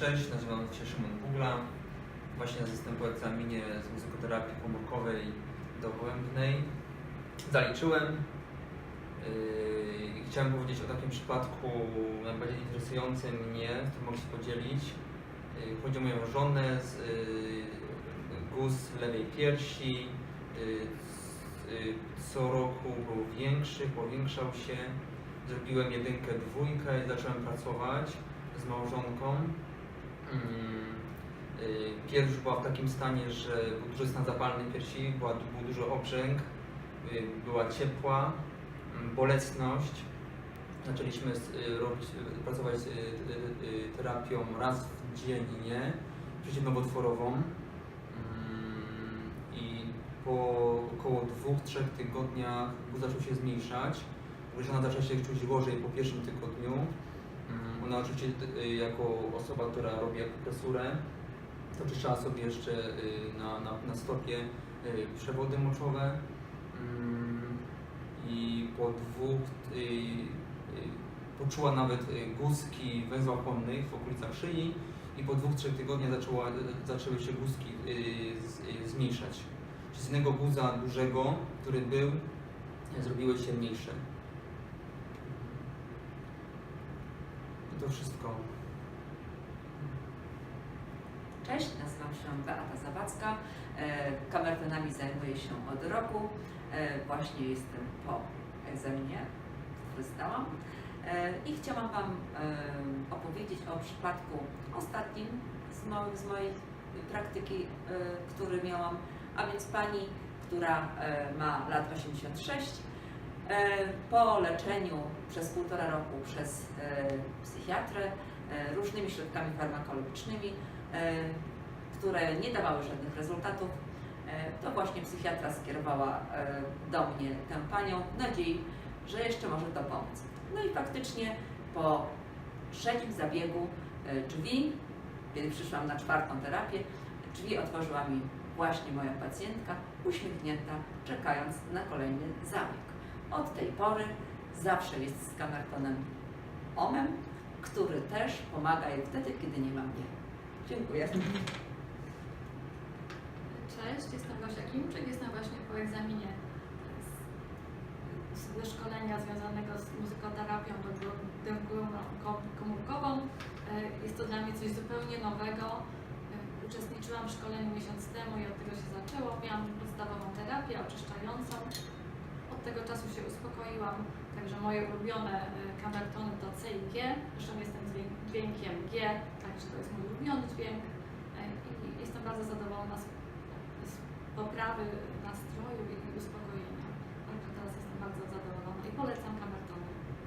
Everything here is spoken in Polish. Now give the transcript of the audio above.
Cześć, nazywam się Szymon Bugla. Właśnie po egzaminie z muzykoterapii komórkowej dogołębnej. Zaliczyłem. Yy, Chciałem powiedzieć o takim przypadku najbardziej interesującym mnie, którym mogę się podzielić. Yy, Chodzi o moją żonę z yy, guz lewej piersi. Yy, yy, Co roku był większy, powiększał się. Zrobiłem jedynkę, dwójkę i zacząłem pracować z małżonką. Mm, y, Pierś była w takim stanie, że był duży stan zapalny piersi, była, był duży obrzęk, y, była ciepła, mm, bolesność. Zaczęliśmy y, robić, pracować terapią raz w dziennie, przeciwnowotworową. Mm, I po około dwóch, trzech tygodniach zaczął się zmniejszać. Żona zaczęła się czuć gorzej po pierwszym tygodniu. Mm, Ona oczywiście y, jako osoba, która robi akupresurę, to czyszczała sobie jeszcze y, na, na, na stopie y, przewody moczowe Mm, i po dwóch poczuła nawet guzki węzła chłonnych w okolicach szyi i po dwóch, trzech tygodniach zaczęła, zaczęły się guzki zmniejszać. Z jednego guza dużego, który był, zrobiły się mniejsze. I to wszystko. Cześć, nazywam się Beata Zawadzka. E, Kamertonami zajmuję się od roku. E, Właśnie jestem po egzaminie, który zdałam. E, I chciałam Wam opowiedzieć o przypadku ostatnim z, mo- z mojej praktyki, który miałam, a więc pani, która ma lat 86. E, Po leczeniu przez półtora roku przez e, psychiatrę e, różnymi środkami farmakologicznymi, które nie dawały żadnych rezultatów, to właśnie psychiatra skierowała do mnie tę panią w nadziei, że jeszcze może to pomóc. No i faktycznie po trzecim zabiegu drzwi, kiedy przyszłam na czwartą terapię, drzwi otworzyła mi właśnie moja pacjentka, uśmiechnięta, czekając na kolejny zabieg. Od tej pory zawsze jest z kamertonem OMEM, który też pomaga jej wtedy, kiedy nie ma mnie. Dziękuję. Cześć, jestem Gosia Kimczyk, jestem właśnie po egzaminie ze szkolenia związanego z muzykoterapią komórkową. E, Jest to dla mnie coś zupełnie nowego. E, Uczestniczyłam w szkoleniu miesiąc temu i od tego się zaczęło. Miałam podstawową terapię oczyszczającą tego czasu się uspokoiłam, także moje ulubione y, kamertony to C i G, zresztą jestem dźwiękiem G, także to jest mój ulubiony dźwięk. E, I jestem bardzo zadowolona z, z poprawy nastroju i uspokojenia, także teraz jestem bardzo zadowolona i polecam kamertony.